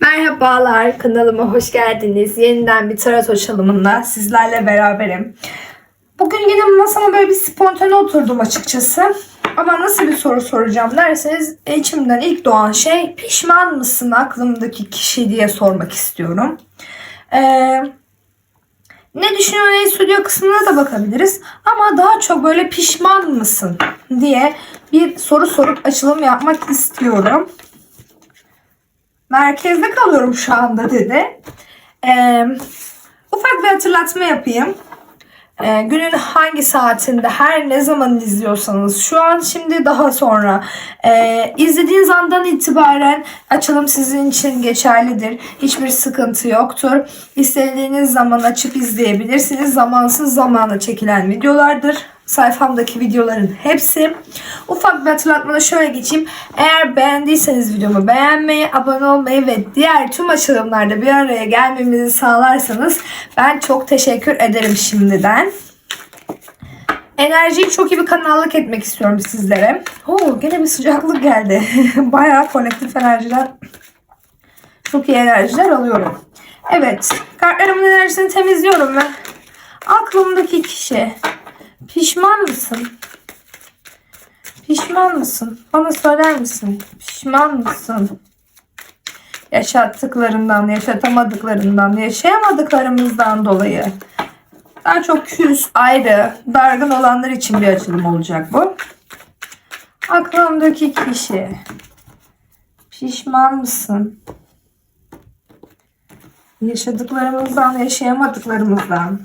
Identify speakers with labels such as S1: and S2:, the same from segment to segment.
S1: Merhabalar, kanalıma hoş geldiniz. Yeniden bir tarot açılımında sizlerle beraberim. Bugün yine masama böyle bir spontane oturdum açıkçası. Ama nasıl bir soru soracağım derseniz içimden ilk doğan şey pişman mısın aklımdaki kişi diye sormak istiyorum. Ee, ne düşünüyor ne hissediyor kısmına da bakabiliriz. Ama daha çok böyle pişman mısın diye bir soru sorup açılım yapmak istiyorum merkezde kalıyorum şu anda dedi. Ee, ufak bir hatırlatma yapayım. Ee, günün hangi saatinde her ne zaman izliyorsanız şu an şimdi daha sonra e, izlediğiniz andan itibaren açılım sizin için geçerlidir. Hiçbir sıkıntı yoktur. İstediğiniz zaman açıp izleyebilirsiniz. Zamansız zamana çekilen videolardır sayfamdaki videoların hepsi. Ufak bir hatırlatmada şöyle geçeyim. Eğer beğendiyseniz videomu beğenmeyi, abone olmayı ve diğer tüm açılımlarda bir araya gelmemizi sağlarsanız ben çok teşekkür ederim şimdiden. Enerjiyi çok iyi bir kanallık etmek istiyorum sizlere. Oo, gene bir sıcaklık geldi. Bayağı kolektif enerjiden çok iyi enerjiler alıyorum. Evet, kartlarımın enerjisini temizliyorum ve aklımdaki kişi Pişman mısın? Pişman mısın? Bana söyler misin? Pişman mısın? Yaşattıklarından, yaşatamadıklarından, yaşayamadıklarımızdan dolayı. Daha çok küs, ayrı, dargın olanlar için bir açılım olacak bu. Aklımdaki kişi. Pişman mısın? Yaşadıklarımızdan, yaşayamadıklarımızdan.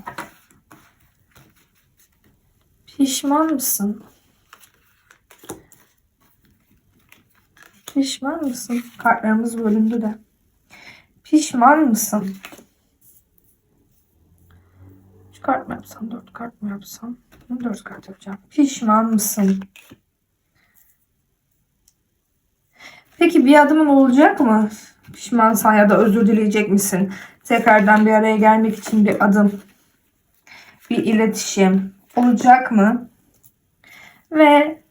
S1: Pişman mısın? Pişman mısın? Kartlarımız bölündü de. Pişman mısın? Üç kart mı yapsam, dört kart mı yapsam? Dört kart yapacağım. Pişman mısın? Peki bir adımın olacak mı? Pişmansan ya da özür dileyecek misin? Tekrardan bir araya gelmek için bir adım, bir iletişim, olacak mı? Ve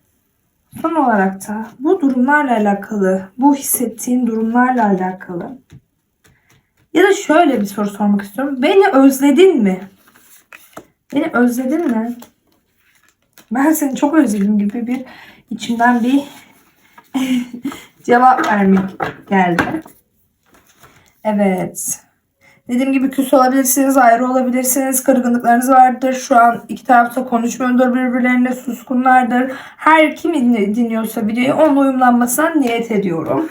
S1: son olarak da bu durumlarla alakalı, bu hissettiğin durumlarla alakalı ya da şöyle bir soru sormak istiyorum. Beni özledin mi? Beni özledin mi? Ben seni çok özledim gibi bir içimden bir cevap vermek geldi. Evet. Dediğim gibi küs olabilirsiniz, ayrı olabilirsiniz, kırgınlıklarınız vardır. Şu an iki tarafta konuşmuyordur birbirlerine, suskunlardır. Her kim dinliyorsa videoyu onun uyumlanmasına niyet ediyorum.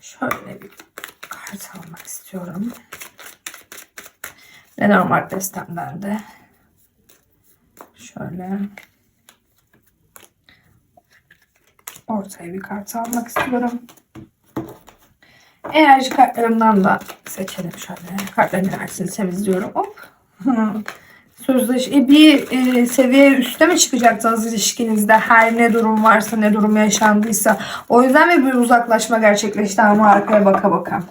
S1: Şöyle bir kart almak istiyorum. Lenormand destemden de. Şöyle. Ortaya bir kart almak istiyorum. Enerji kartlarımdan da seçelim şöyle. Kartların enerjisini temizliyorum. Hop. Sözleş e, bir e, seviye üste mi çıkacaksınız ilişkinizde her ne durum varsa ne durum yaşandıysa. O yüzden mi bir uzaklaşma gerçekleşti ama arkaya baka baka.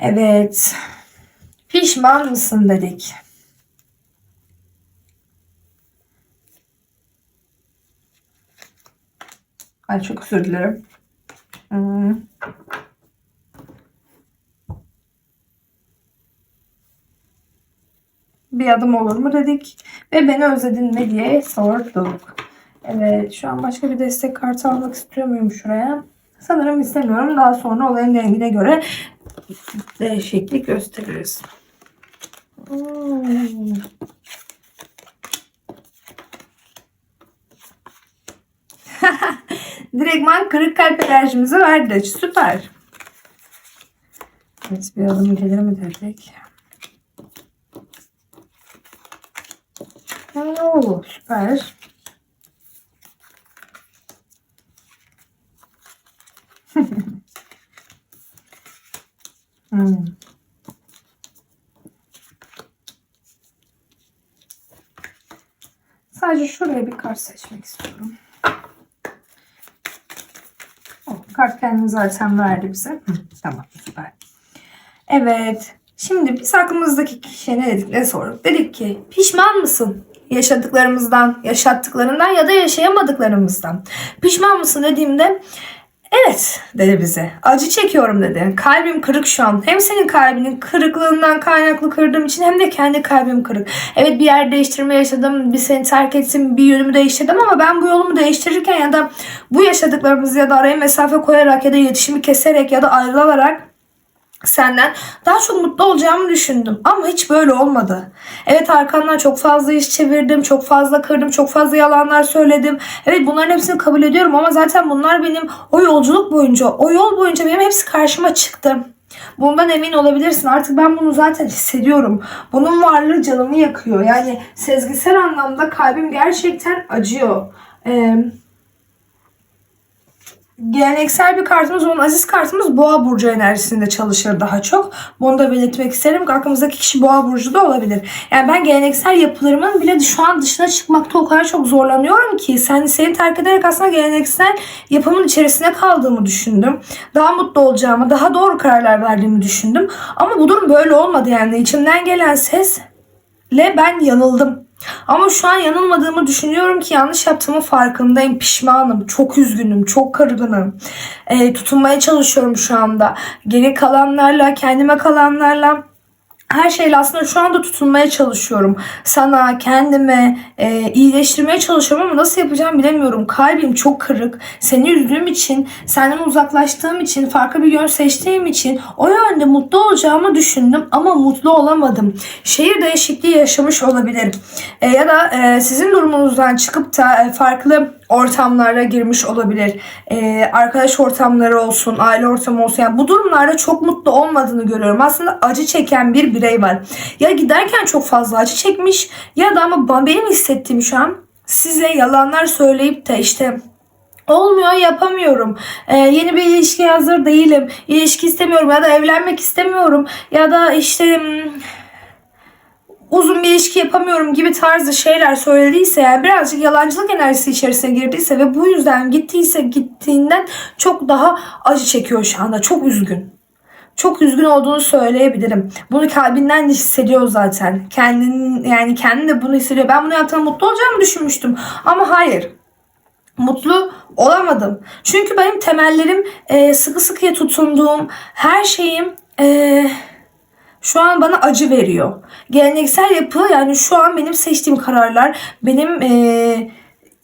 S1: Evet. Pişman mısın dedik. Ay çok özür dilerim. Hmm. Bir adım olur mu dedik. Ve beni özledin mi diye sorduk. Evet şu an başka bir destek kartı almak istiyor muyum şuraya? Sanırım istemiyorum. Daha sonra olayın rengine göre değişiklik gösteririz. Hmm. Direktman kırık kalp enerjimizi verdi. Süper. Evet bir adım gelir mi dedik. Oo, süper. hmm. Sadece şuraya bir kart seçmek istiyorum. Oh, kart kendini zaten verdi bize. Tamam süper. Evet. Şimdi biz aklımızdaki kişiye ne dedik ne sorduk? Dedik ki pişman mısın? Yaşadıklarımızdan, yaşattıklarından ya da yaşayamadıklarımızdan. Pişman mısın dediğimde Evet dedi bize. Acı çekiyorum dedi. Kalbim kırık şu an. Hem senin kalbinin kırıklığından kaynaklı kırdığım için hem de kendi kalbim kırık. Evet bir yer değiştirme yaşadım. Bir seni terk ettim. Bir yönümü değiştirdim ama ben bu yolumu değiştirirken ya da bu yaşadıklarımızı ya da araya mesafe koyarak ya da iletişimi keserek ya da ayrılarak senden daha çok mutlu olacağımı düşündüm. Ama hiç böyle olmadı. Evet arkamdan çok fazla iş çevirdim, çok fazla kırdım, çok fazla yalanlar söyledim. Evet bunların hepsini kabul ediyorum ama zaten bunlar benim o yolculuk boyunca, o yol boyunca benim hepsi karşıma çıktı. Bundan emin olabilirsin. Artık ben bunu zaten hissediyorum. Bunun varlığı canımı yakıyor. Yani sezgisel anlamda kalbim gerçekten acıyor. Ee, Geleneksel bir kartımız olan aziz kartımız boğa burcu enerjisinde çalışır daha çok. Bunu da belirtmek isterim. Aklımızdaki kişi boğa burcu da olabilir. Yani ben geleneksel yapılarımın bile şu an dışına çıkmakta o kadar çok zorlanıyorum ki sen seni terk ederek aslında geleneksel yapımın içerisine kaldığımı düşündüm. Daha mutlu olacağımı, daha doğru kararlar verdiğimi düşündüm. Ama bu durum böyle olmadı yani. içimden gelen sesle ben yanıldım. Ama şu an yanılmadığımı düşünüyorum ki yanlış yaptığımın farkındayım. Pişmanım. Çok üzgünüm. Çok kırgınım. Ee, tutunmaya çalışıyorum şu anda. Geri kalanlarla, kendime kalanlarla her şeyle aslında şu anda tutunmaya çalışıyorum. Sana, kendime e, iyileştirmeye çalışıyorum ama nasıl yapacağım bilemiyorum. Kalbim çok kırık. Seni üzdüğüm için, senden uzaklaştığım için, farklı bir yön seçtiğim için o yönde mutlu olacağımı düşündüm ama mutlu olamadım. Şehir değişikliği yaşamış olabilirim. E, ya da e, sizin durumunuzdan çıkıp da e, farklı ortamlara girmiş olabilir. Ee, arkadaş ortamları olsun, aile ortamı olsun. Yani bu durumlarda çok mutlu olmadığını görüyorum. Aslında acı çeken bir birey var. Ya giderken çok fazla acı çekmiş ya da ama benim hissettiğim şu an size yalanlar söyleyip de işte Olmuyor yapamıyorum. Ee, yeni bir ilişkiye hazır değilim. İlişki istemiyorum ya da evlenmek istemiyorum. Ya da işte hmm, uzun bir ilişki yapamıyorum gibi tarzı şeyler söylediyse yani birazcık yalancılık enerjisi içerisine girdiyse ve bu yüzden gittiyse gittiğinden çok daha acı çekiyor şu anda. Çok üzgün. Çok üzgün olduğunu söyleyebilirim. Bunu kalbinden de hissediyor zaten. Kendin yani kendi de bunu hissediyor. Ben bunu yaptığımda mutlu olacağımı düşünmüştüm. Ama hayır. Mutlu olamadım. Çünkü benim temellerim e, sıkı sıkıya tutunduğum her şeyim e, şu an bana acı veriyor. Geleneksel yapı yani şu an benim seçtiğim kararlar benim e,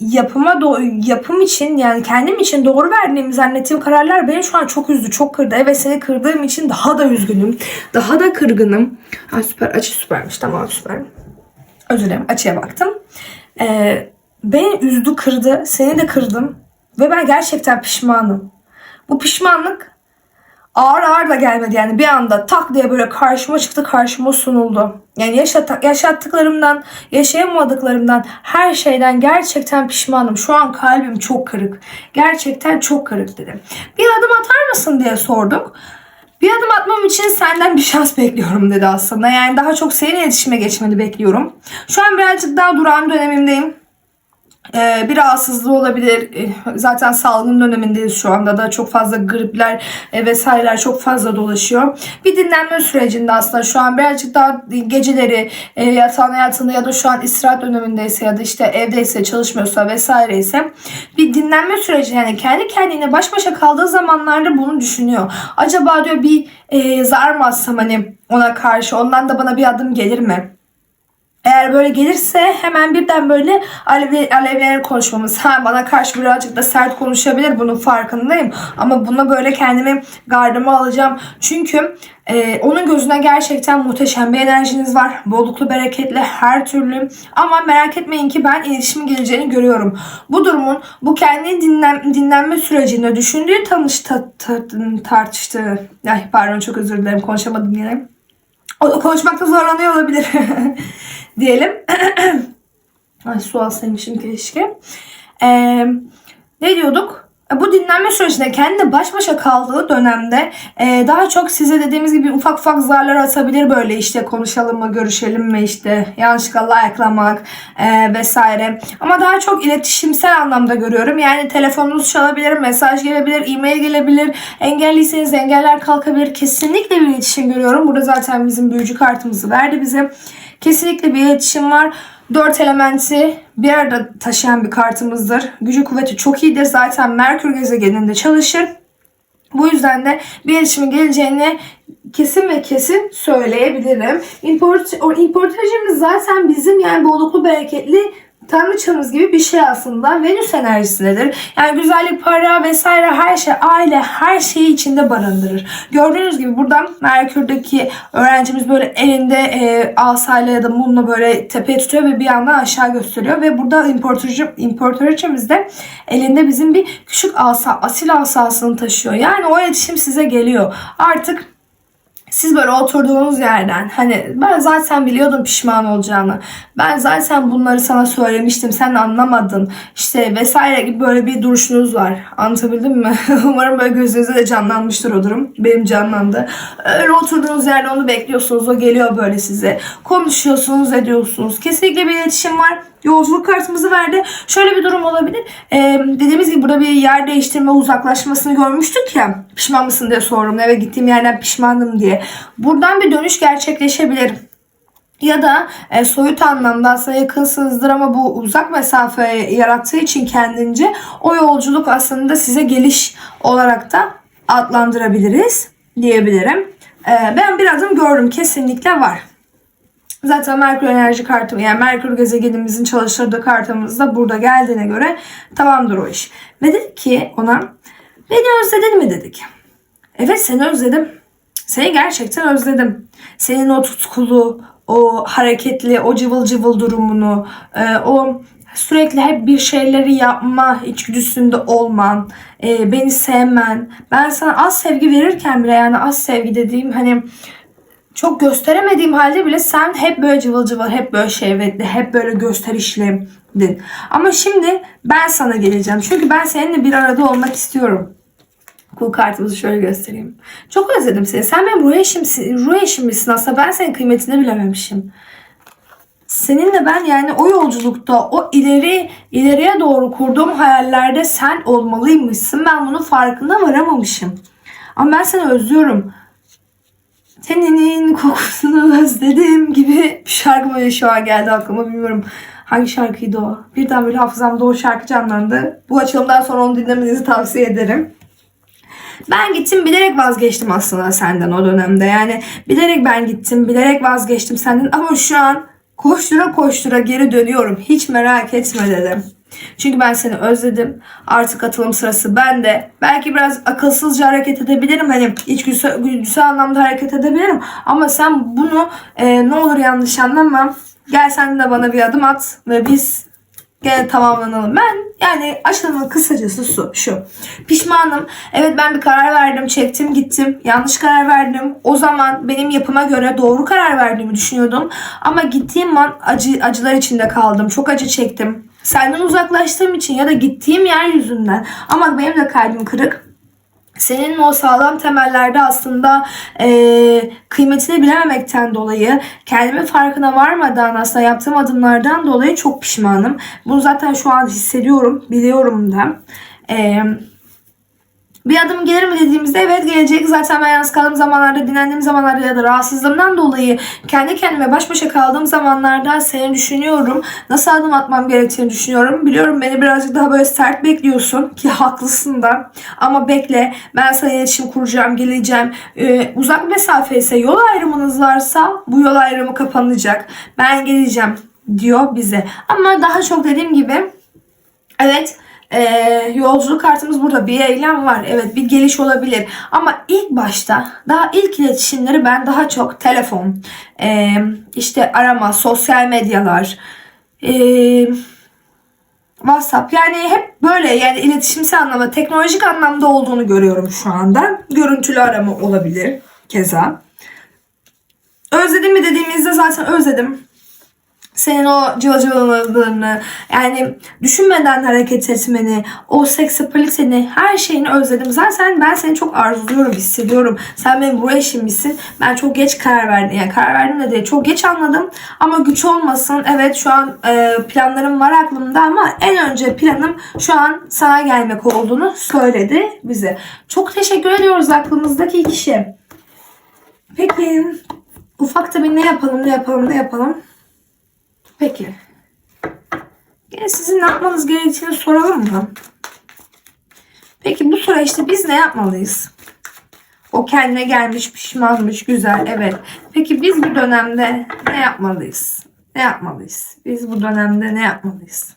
S1: yapıma do- yapım için yani kendim için doğru verdiğimi zannettiğim kararlar beni şu an çok üzdü, çok kırdı. Evet seni kırdığım için daha da üzgünüm. Daha da kırgınım. Ha, süper açı süpermiş tamam süper. Özür dilerim açıya baktım. Ee, beni üzdü kırdı. Seni de kırdım. Ve ben gerçekten pişmanım. Bu pişmanlık ağır ağır da gelmedi yani bir anda tak diye böyle karşıma çıktı karşıma sunuldu. Yani yaşat yaşattıklarımdan yaşayamadıklarımdan her şeyden gerçekten pişmanım. Şu an kalbim çok kırık. Gerçekten çok kırık dedim. Bir adım atar mısın diye sorduk. Bir adım atmam için senden bir şans bekliyorum dedi aslında. Yani daha çok senin iletişime geçmeni bekliyorum. Şu an birazcık daha durağan dönemimdeyim. Ee, bir rahatsızlığı olabilir. Ee, zaten salgın dönemindeyiz şu anda da çok fazla gripler e, vesaireler çok fazla dolaşıyor. Bir dinlenme sürecinde aslında şu an birazcık daha geceleri e, yatağın hayatında ya da şu an istirahat dönemindeyse ya da işte evdeyse çalışmıyorsa vesaire ise bir dinlenme süreci yani kendi kendine baş başa kaldığı zamanlarda bunu düşünüyor. Acaba diyor bir e, zar mı atsam hani ona karşı ondan da bana bir adım gelir mi? Eğer böyle gelirse hemen birden böyle alev, alevlenir konuşmamız. Ha bana karşı birazcık da sert konuşabilir bunun farkındayım. Ama buna böyle kendimi gardıma alacağım. Çünkü e, onun gözüne gerçekten muhteşem bir enerjiniz var. Bolluklu, bereketli, her türlü. Ama merak etmeyin ki ben iletişimin geleceğini görüyorum. Bu durumun bu kendi dinlen, dinlenme sürecinde düşündüğü, tanış, ta, ta, tartıştığı... Ay pardon çok özür dilerim konuşamadım yine. O, konuşmakta zorlanıyor olabilir. diyelim. Ay su alsaymışım keşke. Ee, ne diyorduk? Bu dinlenme sürecinde kendi baş başa kaldığı dönemde e, daha çok size dediğimiz gibi ufak ufak zarlar atabilir böyle işte konuşalım mı görüşelim mi işte yanlışlıkla like'lamak e, vesaire. Ama daha çok iletişimsel anlamda görüyorum. Yani telefonunuz çalabilir, mesaj gelebilir, e-mail gelebilir. Engelliyseniz engeller kalkabilir. Kesinlikle bir iletişim görüyorum. Burada zaten bizim büyücü kartımızı verdi bize. Kesinlikle bir iletişim var. Dört elementi bir arada taşıyan bir kartımızdır. Gücü kuvveti çok iyidir. Zaten Merkür gezegeninde çalışır. Bu yüzden de bir iletişimin geleceğini kesin ve kesin söyleyebilirim. Import, importajımız zaten bizim yani bolluklu bereketli tanrıçamız gibi bir şey aslında. Venüs enerjisindedir. Yani güzellik, para vesaire her şey, aile her şeyi içinde barındırır. Gördüğünüz gibi buradan Merkür'deki öğrencimiz böyle elinde e, asayla ya da mumla böyle tepeye tutuyor ve bir yandan aşağı gösteriyor. Ve burada importajımız de elinde bizim bir küçük asa, asil asasını taşıyor. Yani o iletişim size geliyor. Artık siz böyle oturduğunuz yerden hani ben zaten biliyordum pişman olacağını. Ben zaten bunları sana söylemiştim. Sen anlamadın. işte vesaire gibi böyle bir duruşunuz var. Anlatabildim mi? Umarım böyle gözünüzde de canlanmıştır o durum. Benim canlandı. Öyle oturduğunuz yerde onu bekliyorsunuz. O geliyor böyle size. Konuşuyorsunuz, ediyorsunuz. Kesinlikle bir iletişim var. Yolculuk kartımızı verdi. Şöyle bir durum olabilir. Ee, dediğimiz gibi burada bir yer değiştirme uzaklaşmasını görmüştük ya. Pişman mısın diye sordum. Eve gittiğim yerden pişmandım diye. Buradan bir dönüş gerçekleşebilir. Ya da e, soyut anlamda aslında yakınsınızdır ama bu uzak mesafe yarattığı için kendince o yolculuk aslında size geliş olarak da adlandırabiliriz diyebilirim. E, ben bir adım gördüm. Kesinlikle var. Zaten Merkür enerji kartı yani Merkür gezegenimizin çalıştırdığı kartımız da burada geldiğine göre tamamdır o iş. Ve dedik ki ona beni özledin mi dedik. Evet seni özledim. Seni gerçekten özledim. Senin o tutkulu, o hareketli, o cıvıl cıvıl durumunu, e, o sürekli hep bir şeyleri yapma içgüdüsünde olman, e, beni sevmen. Ben sana az sevgi verirken bile yani az sevgi dediğim hani çok gösteremediğim halde bile sen hep böyle cıvıl cıvıl, hep böyle şehvetli, hep böyle gösterişliydin. Ama şimdi ben sana geleceğim. Çünkü ben seninle bir arada olmak istiyorum. Kul kartımızı şöyle göstereyim. Çok özledim seni. Sen benim ruh eşimsin, ruh eşimmişsin aslında. Ben senin kıymetini bilememişim. Seninle ben yani o yolculukta, o ileri ileriye doğru kurduğum hayallerde sen olmalıymışsın. Ben bunun farkına varamamışım. Ama ben seni özlüyorum teninin kokusunu özledim gibi bir şarkı böyle şu an geldi aklıma bilmiyorum hangi şarkıydı o. Birden böyle hafızamda o şarkı canlandı. Bu açılımdan sonra onu dinlemenizi tavsiye ederim. Ben gittim bilerek vazgeçtim aslında senden o dönemde. Yani bilerek ben gittim, bilerek vazgeçtim senden ama şu an koştura koştura geri dönüyorum. Hiç merak etme dedim. Çünkü ben seni özledim. Artık atılım sırası bende. Belki biraz akılsızca hareket edebilirim. Hani içgüdüsel, güdüsel anlamda hareket edebilirim. Ama sen bunu e, ne olur yanlış anlama. Gel sen de bana bir adım at ve biz gene tamamlanalım. Ben yani açılımın kısacası su, şu. Pişmanım. Evet ben bir karar verdim. Çektim gittim. Yanlış karar verdim. O zaman benim yapıma göre doğru karar verdiğimi düşünüyordum. Ama gittiğim an acı, acılar içinde kaldım. Çok acı çektim. Senden uzaklaştığım için ya da gittiğim yer yüzünden. Ama benim de kalbim kırık. Senin o sağlam temellerde aslında e, kıymetini bilememekten dolayı kendimin farkına varmadan aslında yaptığım adımlardan dolayı çok pişmanım. Bunu zaten şu an hissediyorum, biliyorum da. Eee bir adım gelir mi dediğimizde evet gelecek. Zaten ben yalnız kaldığım zamanlarda, dinlendiğim zamanlarda ya da rahatsızlığımdan dolayı kendi kendime baş başa kaldığım zamanlarda seni düşünüyorum. Nasıl adım atmam gerektiğini düşünüyorum. Biliyorum beni birazcık daha böyle sert bekliyorsun ki haklısın da. Ama bekle ben sana iletişim kuracağım, geleceğim. Ee, uzak mesafe ise yol ayrımınız varsa bu yol ayrımı kapanacak. Ben geleceğim diyor bize. Ama daha çok dediğim gibi evet ee, yolculuk kartımız burada. Bir eylem var. Evet bir geliş olabilir. Ama ilk başta daha ilk iletişimleri ben daha çok telefon, e, işte arama, sosyal medyalar, e, WhatsApp yani hep böyle yani iletişimsel anlamda teknolojik anlamda olduğunu görüyorum şu anda. Görüntülü arama olabilir keza. Özledim mi dediğimizde zaten özledim senin o cıvacıvaladığını yani düşünmeden hareket etmeni, o seksapaliteni, her şeyini özledim. Zaten ben seni çok arzuluyorum, hissediyorum. Sen benim bu eşimmişsin. Ben çok geç karar verdim. Yani karar verdim de değil. Çok geç anladım. Ama güç olmasın. Evet şu an e, planlarım var aklımda ama en önce planım şu an sana gelmek olduğunu söyledi bize. Çok teşekkür ediyoruz aklımızdaki kişi. Peki ufak tabii ne yapalım ne yapalım ne yapalım. Peki. Yine sizin ne yapmanız gerektiğini soralım mı? Peki bu süreçte biz ne yapmalıyız? O kendine gelmiş, pişmanmış, güzel, evet. Peki biz bu dönemde ne yapmalıyız? Ne yapmalıyız? Biz bu dönemde ne yapmalıyız?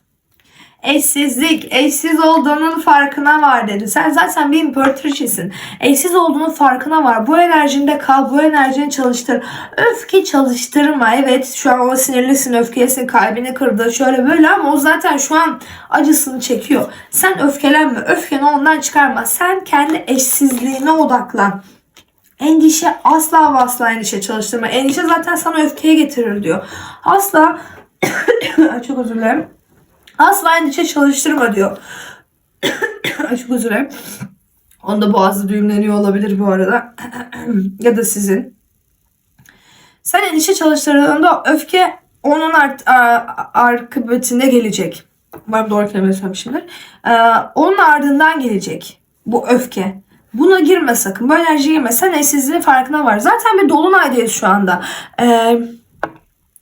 S1: Eşsizlik, eşsiz olduğunun farkına var dedi. Sen zaten bir imparatoriçesin. Eşsiz olduğunun farkına var. Bu enerjinde kal, bu enerjini çalıştır. Öfke çalıştırma. Evet şu an o sinirlisin, öfkesin, kalbini kırdı, şöyle böyle ama o zaten şu an acısını çekiyor. Sen öfkelenme, öfkeni ondan çıkarma. Sen kendi eşsizliğine odaklan. Endişe asla ve asla endişe çalıştırma. Endişe zaten sana öfkeye getirir diyor. Asla çok özür dilerim. Asla endişe çalıştırma diyor. Çok özür dilerim. Onda boğazı düğümleniyor olabilir bu arada. ya da sizin. Sen endişe çalıştırdığında öfke onun art, akıbetinde gelecek. Umarım doğru kelime söylemişimdir. Ee, onun ardından gelecek bu öfke. Buna girme sakın. Bu enerjiye girme. Sen eşsizliğin farkına var. Zaten bir dolunaydayız şu anda. Ee,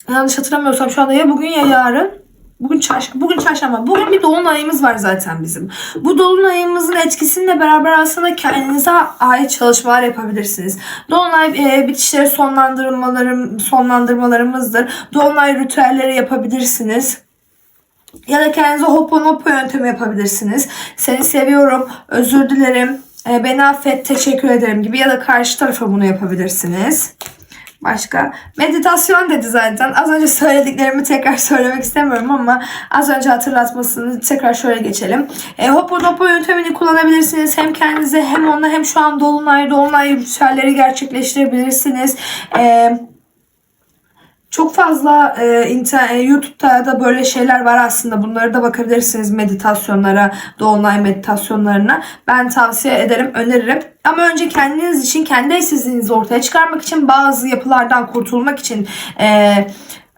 S1: yanlış hatırlamıyorsam şu anda ya bugün ya yarın. Bugün çarşamba, bugün çarşamba. Bugün bir dolunayımız var zaten bizim. Bu dolunayımızın etkisiyle beraber aslında kendinize ait çalışmalar yapabilirsiniz. Dolunay e, bitişleri sonlandırmalarım, sonlandırmalarımızdır. Dolunay ritüelleri yapabilirsiniz. Ya da kendinize hoponopo yöntemi yapabilirsiniz. Seni seviyorum, özür dilerim, e, beni affet, teşekkür ederim gibi ya da karşı tarafa bunu yapabilirsiniz. Başka? Meditasyon dedi zaten. Az önce söylediklerimi tekrar söylemek istemiyorum ama az önce hatırlatmasını tekrar şöyle geçelim. E, Hoponopo yöntemini kullanabilirsiniz. Hem kendinize hem onunla hem şu an dolunay dolunay ritüelleri gerçekleştirebilirsiniz. Eee çok fazla e, inter- e, YouTube'da da böyle şeyler var aslında. Bunları da bakabilirsiniz meditasyonlara, dolunay meditasyonlarına. Ben tavsiye ederim, öneririm. Ama önce kendiniz için, kendi eşsizliğinizi ortaya çıkarmak için, bazı yapılardan kurtulmak için, e,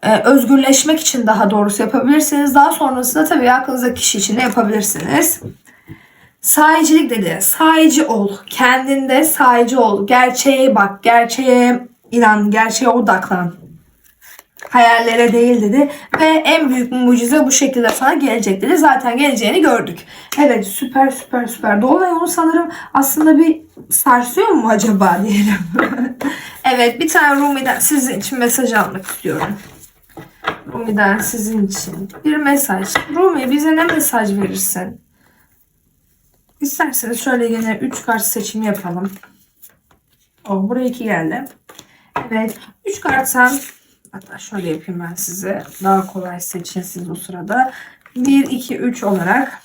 S1: e, özgürleşmek için daha doğrusu yapabilirsiniz. Daha sonrasında tabii aklınızdaki kişi için de yapabilirsiniz. Sahicilik dedi. Sahici ol. Kendinde sahici ol. Gerçeğe bak. Gerçeğe inan. Gerçeğe odaklan hayallere değil dedi. Ve en büyük mucize bu şekilde sana gelecek dedi. Zaten geleceğini gördük. Evet süper süper süper. Dolunay onu sanırım aslında bir sarsıyor mu acaba diyelim. evet bir tane Rumi'den sizin için mesaj almak istiyorum. Rumi'den sizin için bir mesaj. Rumi bize ne mesaj verirsin? İsterseniz şöyle yine 3 kart seçimi yapalım. O buraya 2 geldi. Evet. 3 karttan Hatta şöyle yapayım ben size. Daha kolay seçin siz o sırada. 1, 2, 3 olarak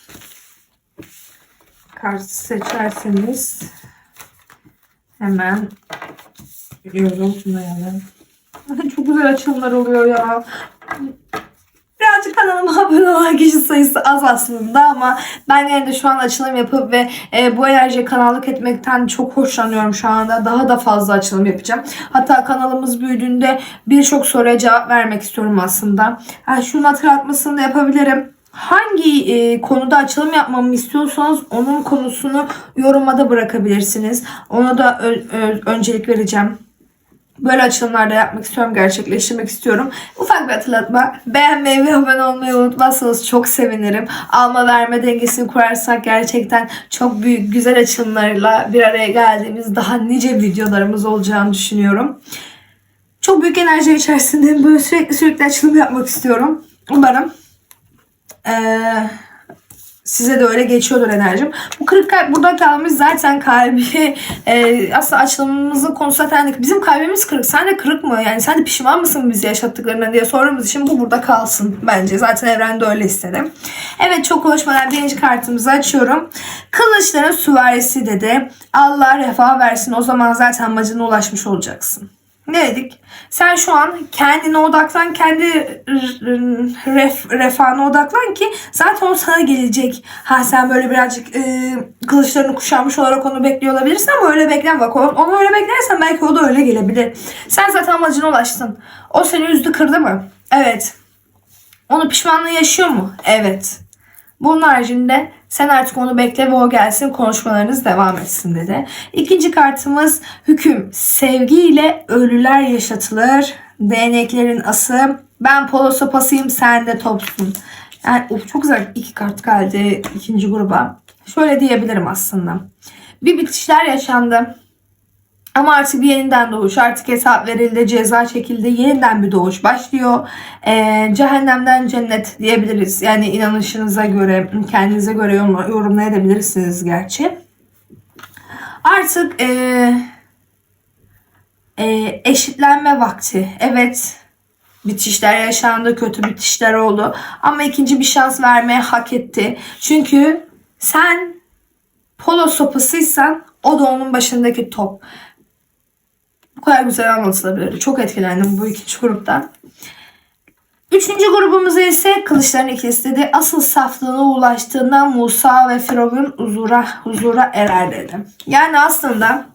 S1: kart seçerseniz hemen yorumlayalım. Çok güzel açılımlar oluyor ya. Kanalıma abone olan kişi sayısı az aslında ama ben yine de şu an açılım yapıp ve e, bu enerjiye kanallık etmekten çok hoşlanıyorum şu anda. Daha da fazla açılım yapacağım. Hatta kanalımız büyüdüğünde birçok soruya cevap vermek istiyorum aslında. Ha, şunun hatırlatmasını da yapabilirim. Hangi e, konuda açılım yapmamı istiyorsanız onun konusunu yorumada bırakabilirsiniz. Ona da öncelik vereceğim. Böyle açılımlarda yapmak istiyorum, gerçekleştirmek istiyorum. Ufak bir hatırlatma. Beğenmeyi ve abone olmayı unutmazsanız çok sevinirim. Alma verme dengesini kurarsak gerçekten çok büyük güzel açılımlarla bir araya geldiğimiz daha nice videolarımız olacağını düşünüyorum. Çok büyük enerji içerisinde böyle sürekli sürekli açılım yapmak istiyorum. Umarım ee, size de öyle geçiyordur enerjim. Bu kırık kalp burada kalmış zaten kalbi e, aslında açılımımızın konusu zaten bizim kalbimiz kırık. Sen de kırık mı? Yani sen de pişman mısın bizi yaşattıklarına diye sorduğumuz için bu burada kalsın bence. Zaten evrende öyle istedim. Evet çok konuşmadan birinci kartımızı açıyorum. Kılıçların süvarisi dedi. Allah refah versin o zaman zaten amacına ulaşmış olacaksın. Ne dedik? Sen şu an kendine odaklan, kendi ref, refahına odaklan ki zaten o sana gelecek. Ha sen böyle birazcık e, kılıçlarını kuşanmış olarak onu bekliyor olabilirsin ama öyle bekleme bak. Onu, onu öyle beklersen belki o da öyle gelebilir. Sen zaten amacına ulaştın. O seni üzdü kırdı mı? Evet. Onu pişmanlığı yaşıyor mu? Evet. Bunun haricinde sen artık onu bekle ve o gelsin konuşmalarınız devam etsin dedi. İkinci kartımız hüküm. Sevgiyle ölüler yaşatılır. Değneklerin ası Ben polo sopasıyım sen de topsun. Yani of, çok güzel iki kart geldi ikinci gruba. Şöyle diyebilirim aslında. Bir bitişler yaşandı. Ama artık bir yeniden doğuş, artık hesap verildi, ceza çekildi, yeniden bir doğuş başlıyor. Ee, cehennemden cennet diyebiliriz. Yani inanışınıza göre, kendinize göre yorum- yorumlayabilirsiniz gerçi. Artık ee, ee, eşitlenme vakti. Evet, bitişler yaşandı, kötü bitişler oldu. Ama ikinci bir şans vermeye hak etti. Çünkü sen polo sopasıysan o da onun başındaki top. Bu kadar güzel anlatılabilir. Çok etkilendim bu ikinci gruptan. Üçüncü grubumuzda ise kılıçların ikisi dedi. Asıl saflığına ulaştığında Musa ve Firavun huzura, huzura erer dedi. Yani aslında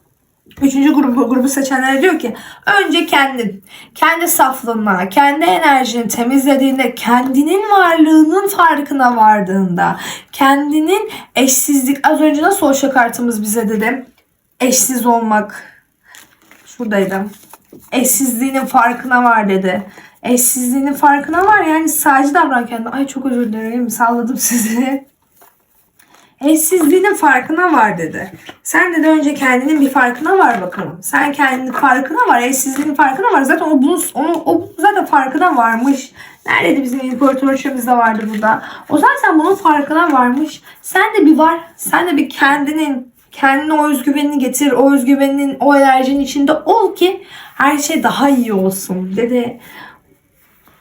S1: Üçüncü grubu, grubu seçenler diyor ki önce kendin, kendi saflığına, kendi enerjini temizlediğinde, kendinin varlığının farkına vardığında, kendinin eşsizlik, az önce nasıl o kartımız bize dedi, eşsiz olmak, şuradaydı, eşsizliğinin farkına var dedi. Eşsizliğinin farkına var yani sadece davran kendine. Ay çok özür dilerim salladım sizi. Eşsizliğinin farkına var dedi. Sen de önce kendinin bir farkına var bakalım. Sen kendinin farkına var, eşsizliğinin farkına var. Zaten o bunun onu o zaten farkına varmış. Neredeydi bizim imparatorçamız da vardı burada. O zaten bunun farkına varmış. Sen de bir var. Sen de bir kendinin kendine o özgüvenini getir. O özgüvenin, o enerjinin içinde ol ki her şey daha iyi olsun dedi.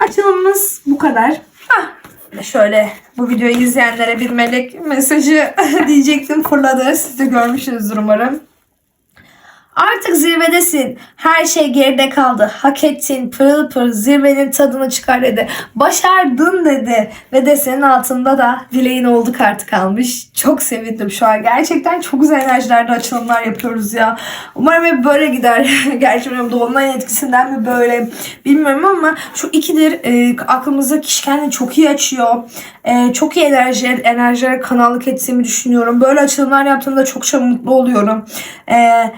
S1: Açılımımız bu kadar. Hah, Şöyle bu videoyu izleyenlere bir melek mesajı diyecektim fırladı. Siz de görmüşsünüzdür umarım. Artık zirvedesin. Her şey geride kaldı. Hak ettin. Pırıl pırıl zirvenin tadını çıkar dedi. Başardın dedi. Ve desenin altında da dileğin oldu kartı kalmış. Çok sevindim şu an. Gerçekten çok güzel enerjilerde açılımlar yapıyoruz ya. Umarım hep böyle gider. Gerçi bilmiyorum dolunayın etkisinden mi böyle bilmiyorum ama şu ikidir e, aklımızda kişi kendini çok iyi açıyor. E, çok iyi enerji, enerjilere kanallık ettiğimi düşünüyorum. Böyle açılımlar yaptığımda çokça mutlu oluyorum. Eee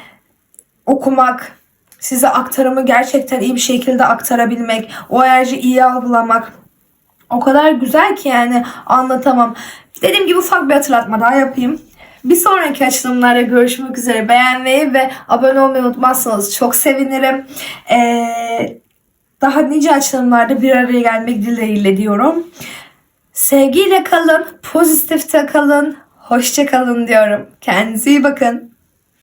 S1: okumak, size aktarımı gerçekten iyi bir şekilde aktarabilmek, o enerjiyi iyi algılamak o kadar güzel ki yani anlatamam. Dediğim gibi ufak bir hatırlatma daha yapayım. Bir sonraki açılımlarda görüşmek üzere. Beğenmeyi ve abone olmayı unutmazsanız çok sevinirim. Ee, daha nice açılımlarda bir araya gelmek dileğiyle diyorum. Sevgiyle kalın, pozitifte kalın, hoşça kalın diyorum. Kendinize iyi bakın.